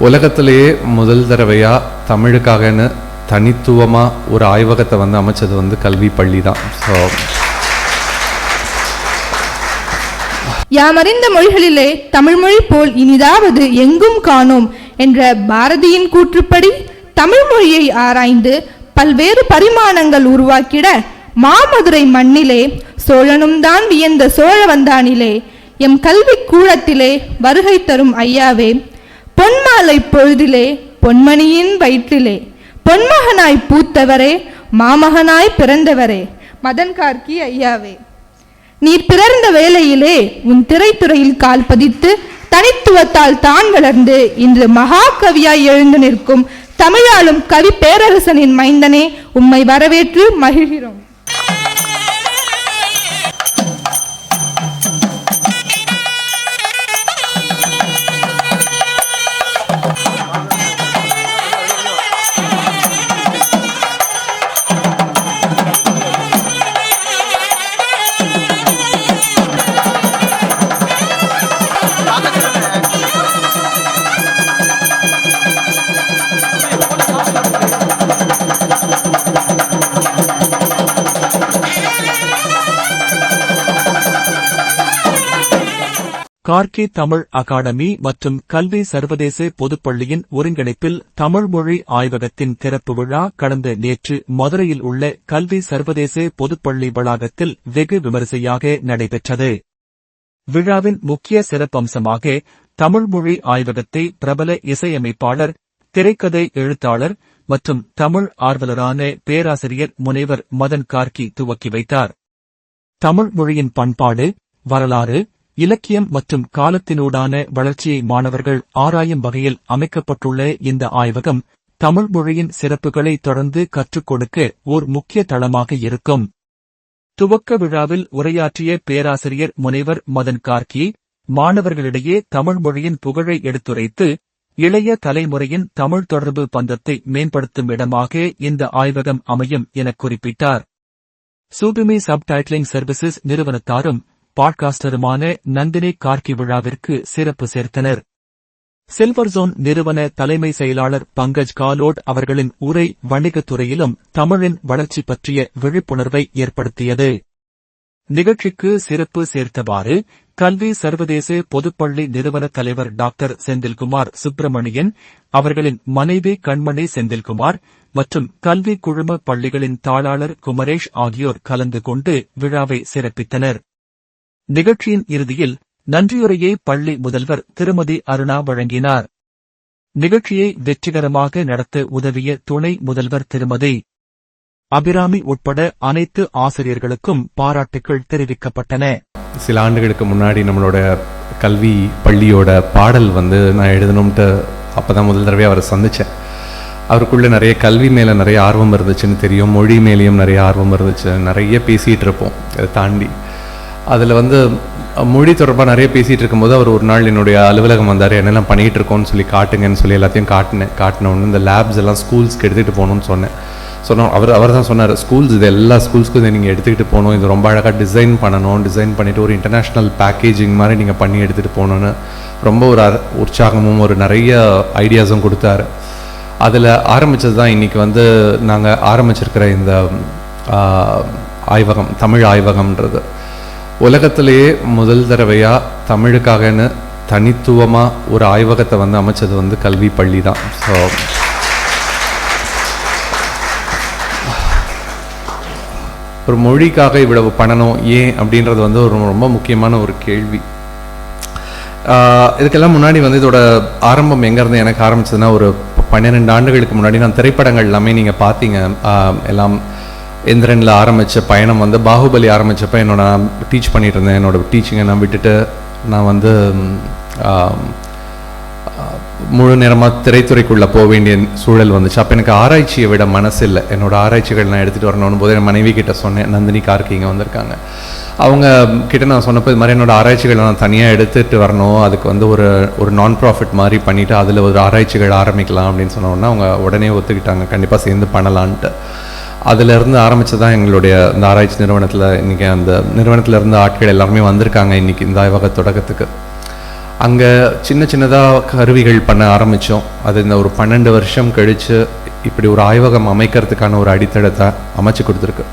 உலகத்திலேயே முதல் தடவையா தமிழுக்காகன்னு தனித்துவமா ஒரு ஆய்வகத்தை வந்து அமைச்சது வந்து கல்வி பள்ளி தான். ஸோ யாமறிந்த மொழிகளிலே தமிழ்மொழி போல் இனிதாவது எங்கும் காணோம் என்ற பாரதியின் கூற்றுப்படி தமிழ்மொழியை ஆராய்ந்து பல்வேறு பரிமாணங்கள் உருவாக்கிட மாமதுரை மண்ணிலே சோழனும் தான் வியந்த சோழவந்தானிலே எம் கல்வி கூடத்திலே வருகை தரும் ஐயாவே பொன்மாலை பொழுதிலே பொன்மணியின் வயிற்றிலே பொன்மகனாய் பூத்தவரே மாமகனாய் பிறந்தவரே மதன் கார்க்கி ஐயாவே. நீர் பிறந்த வேளையிலே உன் திரைத்துறையில் கால் பதித்து தனித்துவத்தால் தான் வளர்ந்து இன்று மகாகவியாய் எழுந்து நிற்கும் தமிழாலும் கவி பேரரசனின் மைந்தனே உம்மை வரவேற்று மகிழ்கிறோம். கார்கே தமிழ் அகாடமி மற்றும் கல்வி சர்வதேச பொதுப்பள்ளியின் ஒருங்கிணைப்பில் தமிழ் மொழி ஆய்வகத்தின் திறப்பு விழா கடந்த நேற்று மதுரையில் உள்ள கல்வி சர்வதேச பொதுப்பள்ளி வளாகத்தில் வெகு விமரிசையாக நடைபெற்றது. விழாவின் முக்கிய சிறப்பம்சமாக தமிழ் மொழி ஆய்வகத்தை பிரபல இசையமைப்பாளர் திரைக்கதை எழுத்தாளர் மற்றும் தமிழ் ஆர்வலரான பேராசிரியர் முனைவர் மதன் கார்கி துவக்கி வைத்தார். தமிழ் மொழியின் பண்பாடு வரலாறு இலக்கியம் மற்றும் காலத்தினூடான வளர்ச்சியை மாணவர்கள் ஆராயும் வகையில் அமைக்கப்பட்டுள்ள இந்த ஆய்வகம் தமிழ் மொழியின் சிறப்புகளை தொடர்ந்து கற்றுக் கொடுக்க ஓர் முக்கிய தளமாக இருக்கும். துவக்க விழாவில் உரையாற்றிய பேராசிரியர் முனைவர் மதன் கார்கி மாணவர்களிடையே தமிழ் மொழியின் புகழை எடுத்துரைத்து இளைய தலைமுறையின் தமிழ் தொடர்பு பந்தத்தை மேம்படுத்தும் இடமாக இந்த ஆய்வகம் அமையும் என குறிப்பிட்டார். சூபிமி சப்டைட்டிலிங் சர்வீசஸ் நிறுவனத்தாரும் பாட்காஸ்டருமான நந்தினி கார்கி விழாவிற்கு சிறப்பு சேர்த்தனர். சில்வர் ஜோன் நிறுவன தலைமை செயலாளர் பங்கஜ் காலோட் அவர்களின் உரை வணிகத்துறையிலும் தமிழின் வளர்ச்சி பற்றிய விழிப்புணர்வை ஏற்படுத்தியது. நிகழ்ச்சிக்கு சிறப்பு சேர்த்தவாறு கல்வி சர்வதேச பொதுப்பள்ளி நிறுவன தலைவர் டாக்டர் செந்தில்குமார் சுப்பிரமணியன் அவர்களின் மனைவி கண்மணி செந்தில்குமார் மற்றும் கல்வி குழும பள்ளிகளின் தாளாளர் குமரேஷ் ஆகியோர் கலந்து கொண்டு விழாவை சிறப்பித்தனர். நிகழ்ச்சியின் இறுதியில் நன்றியுரையை பள்ளி முதல்வர் திருமதி அருணா வழங்கினார். நிகழ்ச்சியை வெற்றிகரமாக நடத்த உதவிய துணை முதல்வர் திருமதி அபிராமி உட்பட அனைத்து ஆசிரியர்களுக்கும் பாராட்டுகள் தெரிவிக்கப்பட்டன. சில ஆண்டுகளுக்கு முன்னாடி நம்மளோட கல்வி பள்ளியோட பாடல் வந்து நான் எழுதணும்ட்டு அப்பதான் முதல் தடவை அவரை சந்தித்தேன் அவருக்குள்ள நிறைய கல்வி மேலே நிறைய ஆர்வம் இருந்துச்சுன்னு தெரியும் மொழி மேலேயும் நிறைய ஆர்வம் இருந்துச்சு. நிறைய பேசிகிட்டு இருப்போம். அதை தாண்டி அதில் வந்து மொழி தொடர்பாக நிறைய பேசிகிட்டு இருக்கும்போது அவர் ஒரு நாள் என்னுடைய அலுவலகம் வந்தார் என்னெல்லாம் பண்ணிகிட்டு இருக்கோன்னு சொல்லி காட்டுங்கன்னு சொல்லி எல்லாத்தையும் காட்டினேன் காட்டினோன்னு இந்த லேப்ஸ் எல்லாம் ஸ்கூல்ஸ்க்கு எடுத்துகிட்டு போகணும்னு சொன்னேன். சொன்னோம் அவர் அவர் தான் சொன்னார் ஸ்கூல்ஸ் இது எல்லா ஸ்கூல்ஸ்க்கும் இதை நீங்கள் எடுத்துக்கிட்டு போகணும் இது ரொம்ப அழகாக டிசைன் பண்ணணும் டிசைன் பண்ணிவிட்டு ஒரு இன்டர்நேஷ்னல் பேக்கேஜிங் மாதிரி நீங்கள் பண்ணி எடுத்துகிட்டு போகணுன்னு ரொம்ப ஒரு உற்சாகமும் ஒரு நிறைய ஐடியாஸும் கொடுத்தாரு. அதில் ஆரம்பித்தது தான் இன்றைக்கி வந்து நாங்கள் ஆரம்பிச்சிருக்கிற இந்த ஆய்வகம் தமிழ் ஆய்வகம்ன்றது. உலகத்திலேயே முதல் தடவையாக தமிழுக்காகன்னு தனித்துவமாக ஒரு ஆய்வகத்தை வந்து அமைச்சது வந்து கல்வி பள்ளி தான். ஸோ ஒரு மொழிக்காக இவ்வளவு பண்ணணும் ஏன் அப்படின்றது வந்து ஒரு ரொம்ப முக்கியமான ஒரு கேள்வி. இதுக்கெல்லாம் முன்னாடி வந்து இதோட ஆரம்பம் எங்கேருந்து எனக்கு ஆரம்பிச்சதுன்னா ஒரு பன்னிரெண்டு ஆண்டுகளுக்கு முன்னாடி நான் திரைப்படங்கள் எல்லாமே நீங்கள் பார்த்தீங்க. எல்லாம் இந்திரனில் ஆரம்பித்த பயணம் வந்து பாகுபலி ஆரம்பித்தப்போ என்னோட நான் டீச் பண்ணிட்டு இருந்தேன் என்னோட டீச்சிங்கை நான் விட்டுட்டு நான் வந்து முழு நேரமாக திரைத்துறைக்குள்ளே போக வேண்டிய சூழல் வந்துச்சு. அப்போ எனக்கு ஆராய்ச்சியை விட மனசு இல்லை என்னோடய ஆராய்ச்சிகள் நான் எடுத்துகிட்டு வரணும்னு போது என் மனைவி கிட்ட சொன்னேன் நந்தினி கார்கி இங்கே வந்திருக்காங்க. அவங்க கிட்ட நான் சொன்னப்போ இது மாதிரி என்னோடய ஆராய்ச்சிகளை நான் தனியாக எடுத்துகிட்டு வரணும். அதுக்கு வந்து ஒரு ஒரு நான் ப்ராஃபிட் மாதிரி பண்ணிவிட்டு அதில் ஒரு ஆராய்ச்சிகள் ஆரம்பிக்கலாம் அப்படின்னு சொன்னோன்னா அவங்க உடனே ஒத்துக்கிட்டாங்க. கண்டிப்பாக சேர்ந்து பண்ணலான்ட்டு. அதிலிருந்து ஆரம்பித்து தான் எங்களுடைய இந்த ஆராய்ச்சி நிறுவனத்தில் இன்றைக்கி அந்த நிறுவனத்திலேருந்து ஆட்கள் எல்லாருமே வந்திருக்காங்க இன்றைக்கி இந்த ஆய்வக தொடக்கத்துக்கு. அங்கே சின்ன சின்னதாக கருவிகள் பண்ண ஆரம்பித்தோம் அது இந்த ஒரு பன்னெண்டு வருஷம் கழித்து இப்படி ஒரு ஆய்வகம் அமைக்கிறதுக்கான ஒரு அடித்தளத்தை அமைச்சு கொடுத்துருக்கு.